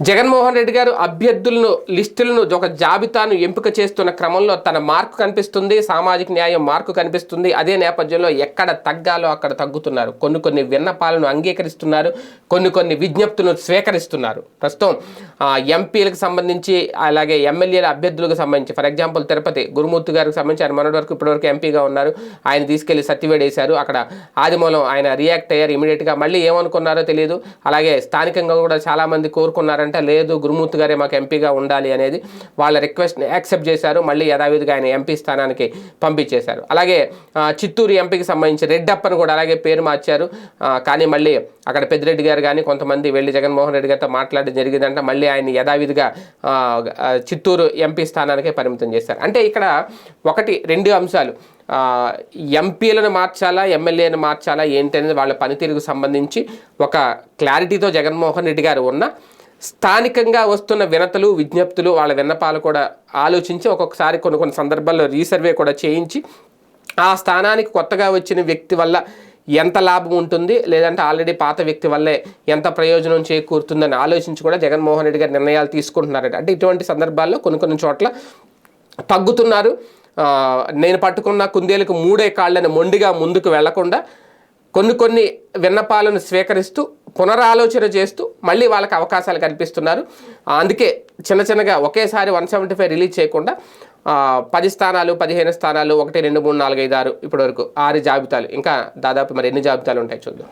జగన్మోహన్ రెడ్డి గారు అభ్యర్థులను లిస్టులను ఒక జాబితాను ఎంపిక చేస్తున్న క్రమంలో తన మార్కు కనిపిస్తుంది సామాజిక న్యాయం మార్కు కనిపిస్తుంది. అదే నేపథ్యంలో ఎక్కడ తగ్గాలో అక్కడ తగ్గుతున్నారు. కొన్ని కొన్ని విన్నపాలను అంగీకరిస్తున్నారు కొన్ని కొన్ని విజ్ఞప్తులను స్వీకరిస్తున్నారు. ప్రస్తుతం ఆ, ఎంపీలకు సంబంధించి అలాగే ఎమ్మెల్యేల అభ్యర్థులకు సంబంధించి ఫర్ ఎగ్జాంపుల్ తిరుపతి గురుమూర్తి గారికి సంబంధించి ఆయన మొన్నటి వరకు ఇప్పటివరకు ఎంపీగా ఉన్నారు. ఆయన తీసుకెళ్ళి సత్యవేడ్ వేశారు. అక్కడ ఆదిమూలం ఆయన రియాక్ట్ అయ్యారు ఇమీడియట్గా. మళ్ళీ ఏమనుకున్నారో తెలియదు అలాగే స్థానికంగా కూడా చాలామంది కోరుకున్నారంటే లేదు గురుమూర్తి గారే మాకు ఎంపీగా ఉండాలి అనేది వాళ్ళ రిక్వెస్ట్ని యాక్సెప్ట్ చేశారు. మళ్ళీ యథావిధిగా ఆయన ఎంపీ స్థానానికి పంపించేశారు. అలాగే చిత్తూరు ఎంపీకి సంబంధించి రెడ్డప్పని కూడా అలాగే పేరు మార్చారు. కానీ మళ్ళీ అక్కడ పెద్దిరెడ్డి గారు కానీ కొంతమంది వెళ్ళి జగన్మోహన్ రెడ్డి గారితో మాట్లాడడం జరిగిందంటే. మళ్ళీ ఆయన యథావిధిగా చిత్తూరు ఎంపీ స్థానానికే పరిమితం చేశారు. అంటే ఇక్కడ ఒకటి రెండు అంశాలు. ఎంపీలను మార్చాలా ఎమ్మెల్యేను మార్చాలా ఏంటి అనేది వాళ్ళ పనితీరుకు సంబంధించి ఒక క్లారిటీతో జగన్మోహన్ రెడ్డి గారు ఉన్న స్థానికంగా వస్తున్న వినతలు విజ్ఞప్తులు వాళ్ళ విన్నపాలు కూడా ఆలోచించి ఒక్కొక్కసారి కొన్ని కొన్ని సందర్భాల్లో రీసర్వే కూడా చేయించి ఆ స్థానానికి కొత్తగా వచ్చిన వ్యక్తి వల్ల ఎంత లాభం ఉంటుంది లేదంటే ఆల్రెడీ పాత వ్యక్తి వల్లే ఎంత ప్రయోజనం చేకూరుతుందని ఆలోచించి కూడా జగన్మోహన్ రెడ్డి గారు నిర్ణయాలు తీసుకుంటున్నారట. అంటే ఇటువంటి సందర్భాల్లో కొన్ని కొన్ని చోట్ల తగ్గుతున్నారు. నేను పట్టుకున్న కుందేలకు మూడే కాళ్ళని మొండిగా ముందుకు వెళ్ళకుండా కొన్ని కొన్ని విన్నపాలను స్వీకరిస్తూ పునరాలోచన చేస్తూ మళ్ళీ వాళ్ళకి అవకాశాలు కనిపిస్తున్నారు అందుకే చిన్న చిన్నగా ఒకేసారి వన్ సెవెంటీ ఫైవ్ రిలీజ్ చేయకుండా పది స్థానాలు పదిహేను స్థానాలు ఒకటి రెండు మూడు నాలుగు ఐదు ఆరు ఇప్పటివరకు ఆరు జాబితాలు. ఇంకా దాదాపు మరి ఎన్ని జాబితాలు ఉంటాయి చూద్దాం.